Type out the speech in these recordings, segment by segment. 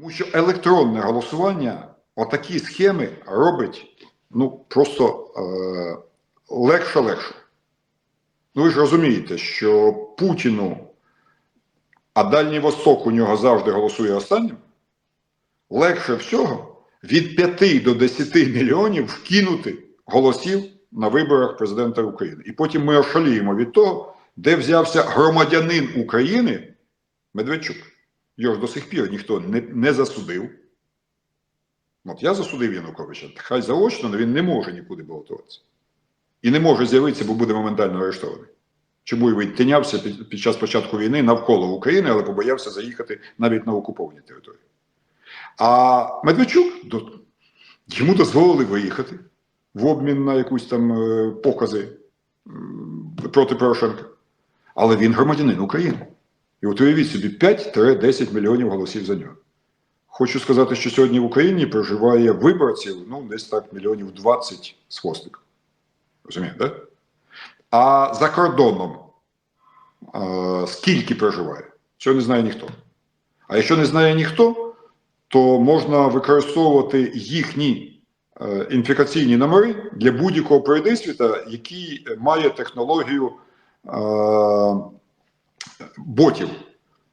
Тому що електронне голосування, отакі схеми робить ну просто е, легше легше. Ну ви ж розумієте, що Путіну, а Дальній Восток у нього завжди голосує останнім, легше всього від 5 до 10 мільйонів вкинути голосів на виборах президента України. І потім ми ошаліємо від того, де взявся громадянин України Медведчук. Його ж до сих пір ніхто не, не засудив. От я засудив Януковича, хай заочно, але він не може нікуди балотуватися. І не може з'явитися, бо буде моментально арештований. Чому він тинявся під, під час початку війни навколо України, але побоявся заїхати навіть на окуповані території. А Медведчук до, йому дозволили виїхати в обмін на якусь там е, покази проти Порошенка. Але він громадянин України. І от уявіть собі 5-10 мільйонів голосів за нього. Хочу сказати, що сьогодні в Україні проживає виборців, ну, десь так, мільйонів 20 з хвостиком. Розумієте. Да? А за кордоном е, скільки проживає? Цього не знає ніхто. А якщо не знає ніхто, то можна використовувати їхні е, інфікаційні номери для будь-якого пройдисвіта, який має технологію е, ботів.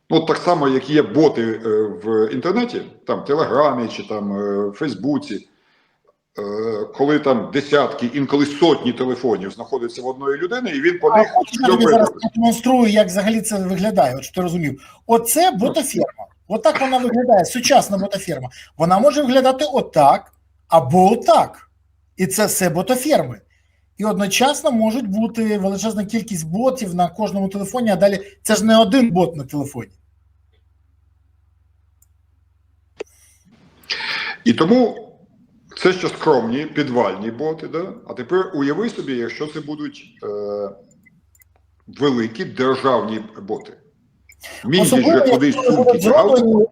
Ну, от так само, як є боти е, в інтернеті, там Телеграмі чи там е, Фейсбуці, е, коли там десятки, інколи сотні телефонів знаходяться в одної людини, і він по них я тобі зараз продемонструю, як взагалі це виглядає, от що ти розумів. Оце ботаферма. Отак вона виглядає, сучасна ботаферма. Вона може виглядати отак або отак. І це все ботаферми. І одночасно можуть бути величезна кількість ботів на кожному телефоні, а далі це ж не один бот на телефоні. І тому це ще скромні підвальні боти. Да? А тепер уяви собі, якщо це будуть е, великі державні боти. Особливо, кудись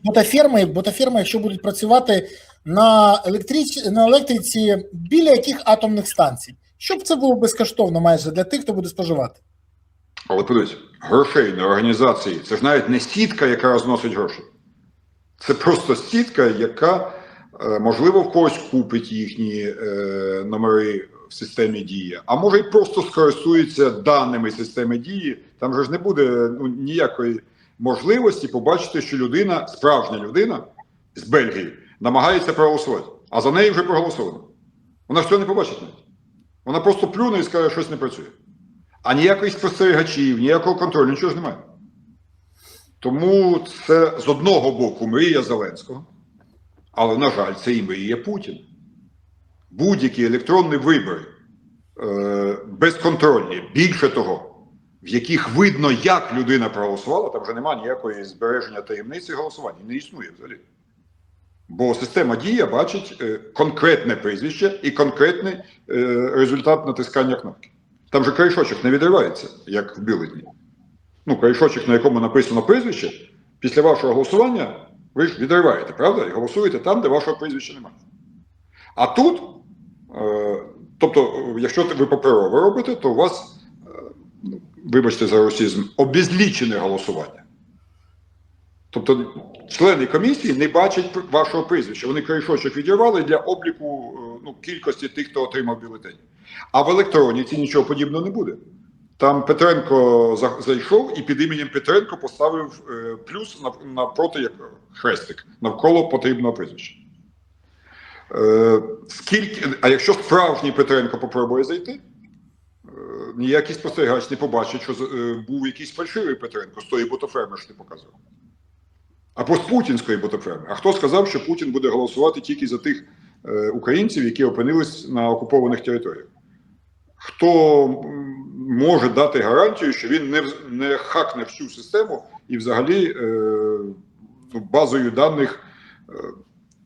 ботаферми, ботаферми, якщо будуть працювати на електриці, на електриці біля яких атомних станцій, щоб це було безкоштовно майже для тих, хто буде споживати. Але подивись, грошей на організації це ж навіть не сітка, яка розносить гроші. Це просто сітка, яка, е, можливо, в когось купить їхні е, номери в системі дії, а може й просто скористується даними системи дії. Там же ж не буде ну, ніякої можливості побачити, що людина, справжня людина з Бельгії, намагається проголосувати, а за неї вже проголосовано. Вона ж цього не побачить навіть. Вона просто плюне і скаже, що щось не працює. А ніяких спостерігачів, ніякого контролю, нічого ж немає. Тому це з одного боку мрія Зеленського, але, на жаль, це і мрія Путіна. Будь-які електронні вибори е, безконтрольні, більше того, в яких видно, як людина проголосувала, там вже немає ніякої збереження таємниці голосування, не існує взагалі. Бо система дія бачить е, конкретне прізвище і конкретний е, результат натискання кнопки. Там же кришочок не відривається, як в бюлетні. Ну, кришочок, на якому написано прізвище, після вашого голосування ви ж відриваєте, правда? І голосуєте там, де вашого прізвища немає. А тут, е, тобто, якщо ви паперово робите, то у вас, ну, вибачте за русізм, обезлічене голосування. Тобто члени комісії не бачать вашого прізвища. Вони кришочок відірвали для обліку е, ну, кількості тих, хто отримав бюлетені. А в електроніці нічого подібного не буде. Там Петренко зайшов і під іменем Петренко поставив е, плюс навпроти як хрестик навколо потрібного прізвища. Е, скільки, а якщо справжній Петренко попробує зайти, ніякий спостерігач не побачить, що був якийсь фальшивий Петренко з тої ботоферми, що ти показував. Або з путінської ботоферми. А хто сказав, що Путін буде голосувати тільки за тих е, українців, які опинились на окупованих територіях? Хто може дати гарантію, що він не, не хакне всю систему і взагалі е, ну, базою даних е,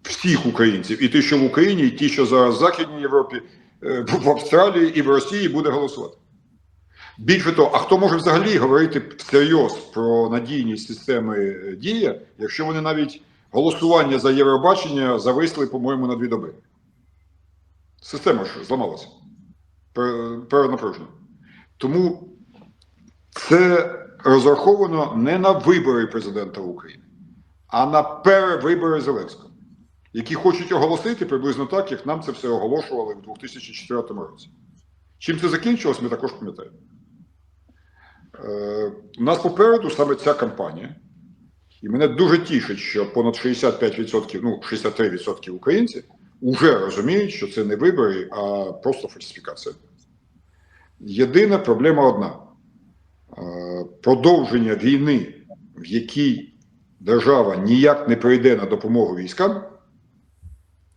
всіх українців, і ті, що в Україні, і ті, що зараз в Західній Європі, е, в Австралії і в Росії буде голосувати. Більше того, а хто може взагалі говорити всерйоз про надійність системи е, дія, якщо вони навіть голосування за Євробачення зависли, по-моєму, на дві доби? Система ж зламалася. Перенапружена. Тому це розраховано не на вибори президента України, а на перевибори Зеленського, які хочуть оголосити приблизно так, як нам це все оголошували в 2004 році. Чим це закінчилось, ми також пам'ятаємо. Е, у нас попереду саме ця кампанія, і мене дуже тішить, що понад 65%, ну 63% українців вже розуміють, що це не вибори, а просто фальсифікація. Єдина проблема одна: Е, продовження війни, в якій держава ніяк не прийде на допомогу військам,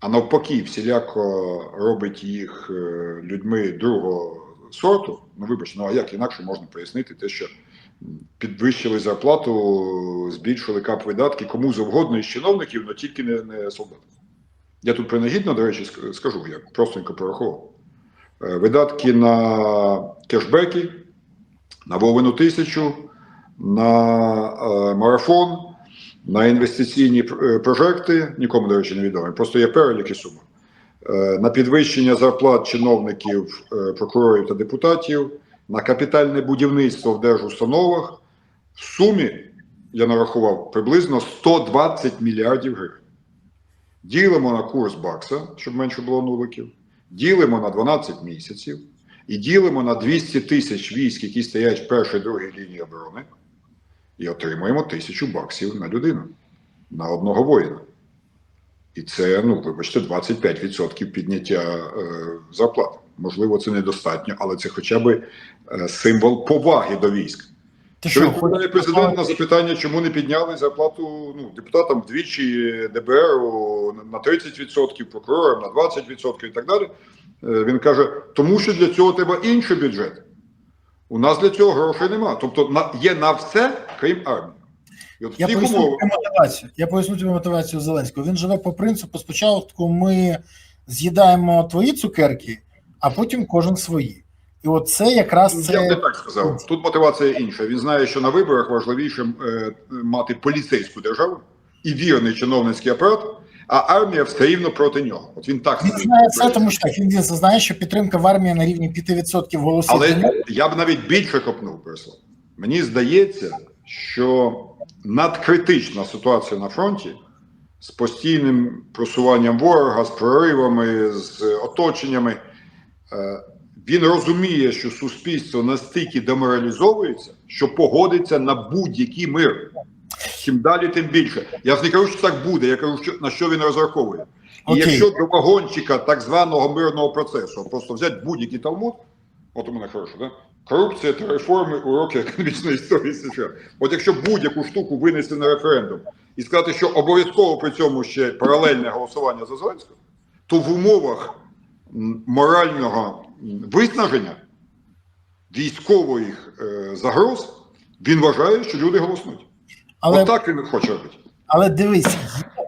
а навпаки, всіляко робить їх е, людьми другого сорту. Ну, вибачте, ну а як інакше можна пояснити те, що підвищили зарплату, збільшили кап видатки кому завгодно із чиновників, але тільки не, не солдатам. Я тут принагідно, до речі, скажу, я простенько порахував. Е, Видатки на кешбеки, на Вовину тисячу, на е, марафон, на інвестиційні е, прожекти, нікому, до речі, не відомі, просто є перелік і сума. Е, На підвищення зарплат чиновників, е, прокурорів та депутатів, на капітальне будівництво в держустановах. В сумі я нарахував приблизно 120 мільярдів гривень. Ділимо на курс бакса, щоб менше було нуликів, ділимо на 12 місяців і ділимо на 200 тисяч військ, які стоять в першій другій лінії оборони, і отримуємо тисячу баксів на людину, на одного воїна. І це, ну, вибачте, 25% підняття е, зарплат. Можливо, це недостатньо, але це хоча б е, символ поваги до військ. Ти Що що, відповідає президент на запитання, чому не підняли зарплату ну, депутатам вдвічі ДБР на 30%, прокурорам на 20% і так далі. Е, Він каже, тому що для цього треба інший бюджет. У нас для цього грошей немає. Тобто на, є на все, крім армії. І от в Я цих поясню тобі мотивацію. Я поясню тобі мотивацію Зеленського. Він живе по принципу: спочатку ми з'їдаємо твої цукерки, а потім кожен свої. І от це якраз я б не це так сказав. Тут мотивація інша. Він знає, що на виборах важливіше е, мати поліцейську державу і вірний чиновницький апарат, а армія все рівно проти нього. От він так він знає це, тому що так, він знає, що підтримка в армії на рівні 5% голосів. Але я б навіть більше копнув Переслав. Мені здається, що надкритична ситуація на фронті з постійним просуванням ворога, з проривами, з оточеннями. е, Він розуміє, що суспільство настільки деморалізовується, що погодиться на будь-який мир. Чим далі, тим більше. Я ж не кажу, що так буде, я кажу, що, на що він розраховує. І якщо до вагончика так званого мирного процесу просто взяти будь-який талмуд, от у мене хорошо, да? Корупція та реформи уроки економічної історії США. От якщо будь-яку штуку винести на референдум і сказати, що обов'язково при цьому ще паралельне голосування за Зеленського, то в умовах морального виснаження військових е, загроз він вважає, що люди голоснуть. але От так він хоче робити. Але дивись,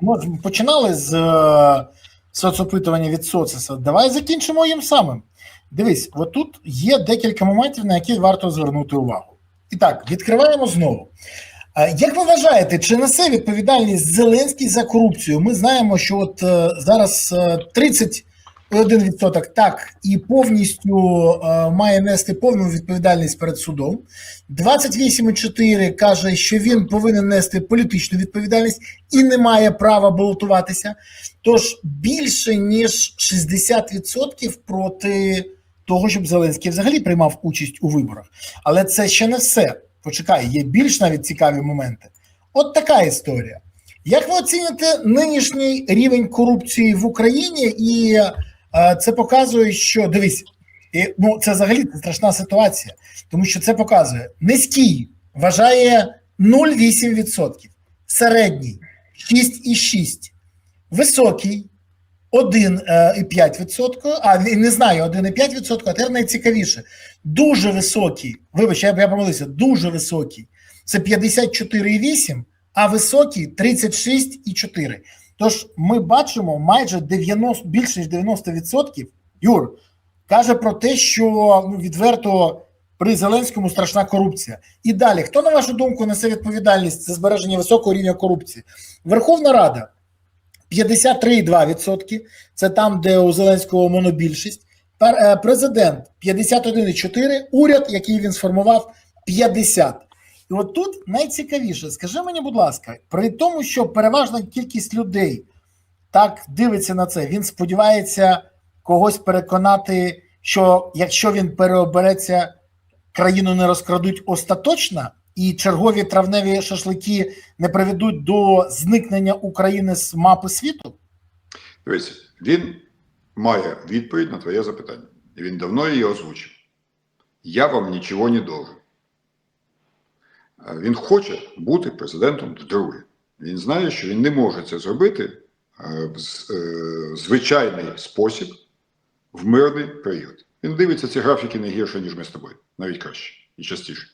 ми починали з е, соцопитування від социса. Давай закінчимо їм самим. Дивись, отут є декілька моментів, на які варто звернути увагу. І так, відкриваємо знову. Е, Як ви вважаєте, чи несе відповідальність Зеленський за корупцію? Ми знаємо, що от е, зараз е, 31% так і повністю е, має нести повну відповідальність перед судом. 28,4 каже, що він повинен нести політичну відповідальність і не має права балотуватися. Тож більше ніж 60% проти того, щоб Зеленський взагалі приймав участь у виборах. Але це ще не все. Почекай, є більш навіть цікаві моменти. От така історія. Як ви оціните нинішній рівень корупції в Україні? І е, це показує, що дивись, і, ну це взагалі страшна ситуація, тому що це показує низький вважає 0,8%, середній 6,6%, високий 1,5%, а не знаю, 1,5%, а тепер найцікавіше. Дуже високий, вибач, я помилився, дуже високий. Це 54,8%, а високий 36,4%. Тож ми бачимо майже 90, більше ніж 90%, Юр, каже про те, що ну, відверто при Зеленському страшна корупція. І далі, хто, на вашу думку, несе відповідальність за збереження високого рівня корупції? Верховна Рада 53,2%. Це там, де у Зеленського монобільшість. Е, Президент 51,4%, уряд, який він сформував, 50%. І от тут найцікавіше, скажи мені, будь ласка, при тому, що переважна кількість людей так дивиться на це, він сподівається когось переконати, що якщо він переобереться, країну не розкрадуть остаточно, і чергові травневі шашлики не приведуть до зникнення України з мапи світу? Дивіться, він має відповідь на твоє запитання. І він давно її озвучив. Я вам нічого не должен. Він хоче бути президентом вдруге. Він знає, що він не може це зробити е, в е, звичайний спосіб в мирний період. Він дивиться ці графіки не гірше, ніж ми з тобою, навіть краще і частіше.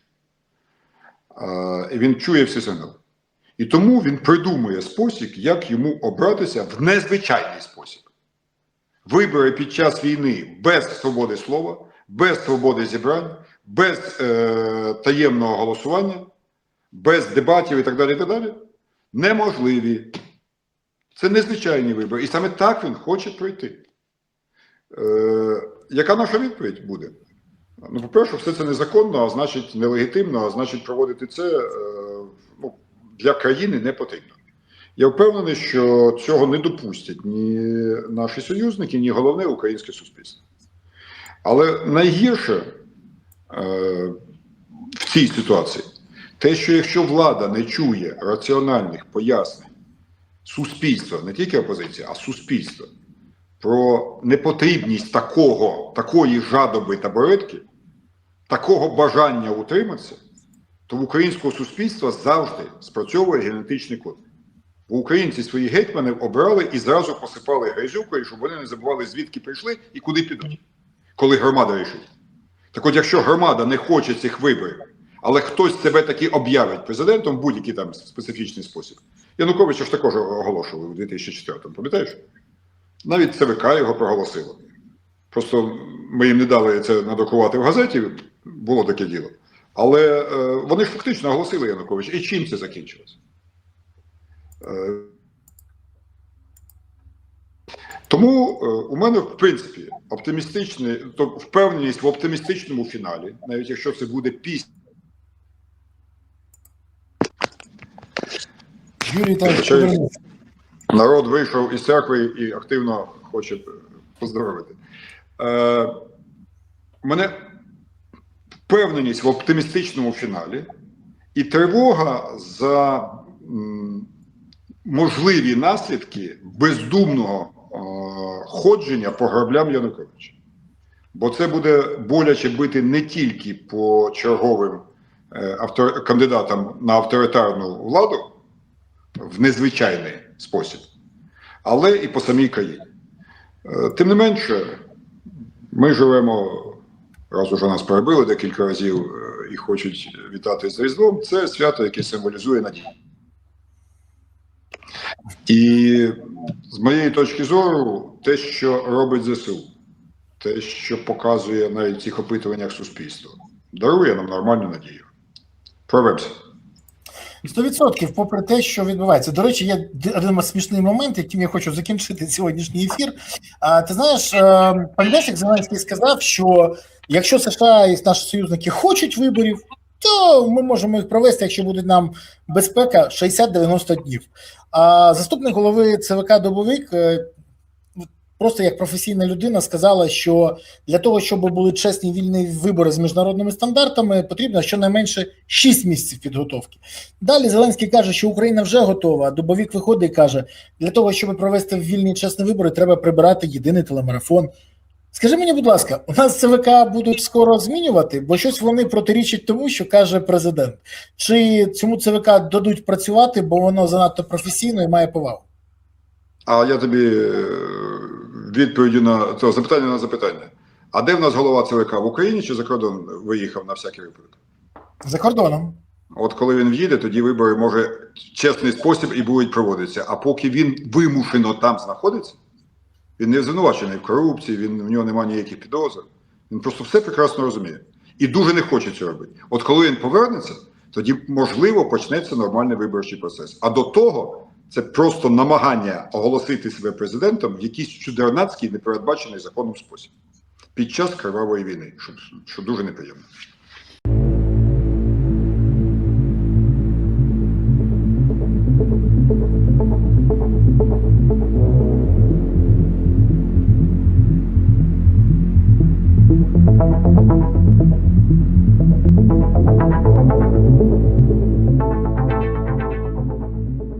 Він чує всі сигнали. І тому він придумує спосіб, як йому обратися в незвичайний спосіб. Вибори під час війни без свободи слова, без свободи зібрань, без е, таємного голосування, без дебатів і так далі, і так далі, неможливі. Це незвичайні вибори. І саме так він хоче пройти. Е, яка наша відповідь буде? Ну, по-перше, все це незаконно, а значить нелегітимно, а значить, проводити це е, ну, для країни не потрібно. Я впевнений, що цього не допустять ні наші союзники, ні головне українське суспільство. Але найгірше е, в цій ситуації те, що якщо влада не чує раціональних пояснень суспільства, не тільки опозиція, а суспільства, про непотрібність такого, такої жадоби табуретки, такого бажання утриматися, то в українського суспільства завжди спрацьовує генетичний код. Бо українці свої гетьмани обрали і зразу посипали грязюкою, щоб вони не забували, звідки прийшли і куди підуть, коли громада рішить. Так от, якщо громада не хоче цих виборів, але хтось себе таки об'явить президентом в будь-який там специфічний спосіб. Януковича ж також оголошували у 2004-му, пам'ятаєш? Навіть ЦВК його проголосило. Просто ми їм не дали це надрукувати в газеті, було таке діло. Але е, вони ж фактично оголосили Януковича. І чим це закінчилось? Е, тому е, у мене, в принципі, оптимістичний, то впевненість в оптимістичному фіналі, навіть якщо це буде після. Юрій Віталійович, Народ вийшов із церкви і активно хоче поздоровити. Е, мене впевненість в оптимістичному фіналі і тривога за можливі наслідки бездумного ходження по граблям Януковича. Бо це буде боляче бити не тільки по черговим е, автор- кандидатам на авторитарну владу в незвичайний спосіб, але і по самій країні. Е, Тим не менше, ми живемо, раз уже нас перебили декілька разів е, і хочуть вітати з Різдвом, це свято, яке символізує надію. І з моєї точки зору, те, що робить ЗСУ, те, що показує навіть в цих опитуваннях суспільство, дарує нам нормальну надію. Прорвемося. Сто відсотків, попри те, що відбувається. До речі, є один смішний момент, яким я хочу закінчити сьогоднішній ефір. А, ти знаєш, е, пам'ятаєш, як Зеленський сказав, що якщо США і наші союзники хочуть виборів, то ми можемо їх провести, якщо буде нам безпека 60-90 днів. А заступник голови ЦВК Добовик. Просто як професійна людина сказала, що для того, щоб були чесні вільні вибори з міжнародними стандартами, потрібно щонайменше 6 місяців підготовки. Далі Зеленський каже, що Україна вже готова. а Дубовік виходить і каже: для того, щоб провести вільні чесні вибори, треба прибирати єдиний телемарафон. Скажи мені, будь ласка, у нас ЦВК будуть скоро змінювати, бо щось вони протирічать тому, що каже президент. Чи цьому ЦВК дадуть працювати, бо воно занадто професійно і має повагу? А я тобі е, відповіді на це запитання на запитання. А де в нас голова ЦВК в Україні чи за кордон виїхав на всякий випадок? За кордоном. От коли він в'їде, тоді вибори може чесний спосіб і будуть проводитися. А поки він вимушено там знаходиться, він не звинувачений в корупції, він в нього немає ніяких підозр. Він просто все прекрасно розуміє і дуже не хоче цього робити. От коли він повернеться, тоді можливо почнеться нормальний виборчий процес. А до того це просто намагання оголосити себе президентом в якийсь чудернацький непередбачений законом спосіб під час кривавої війни, що, що дуже неприємно.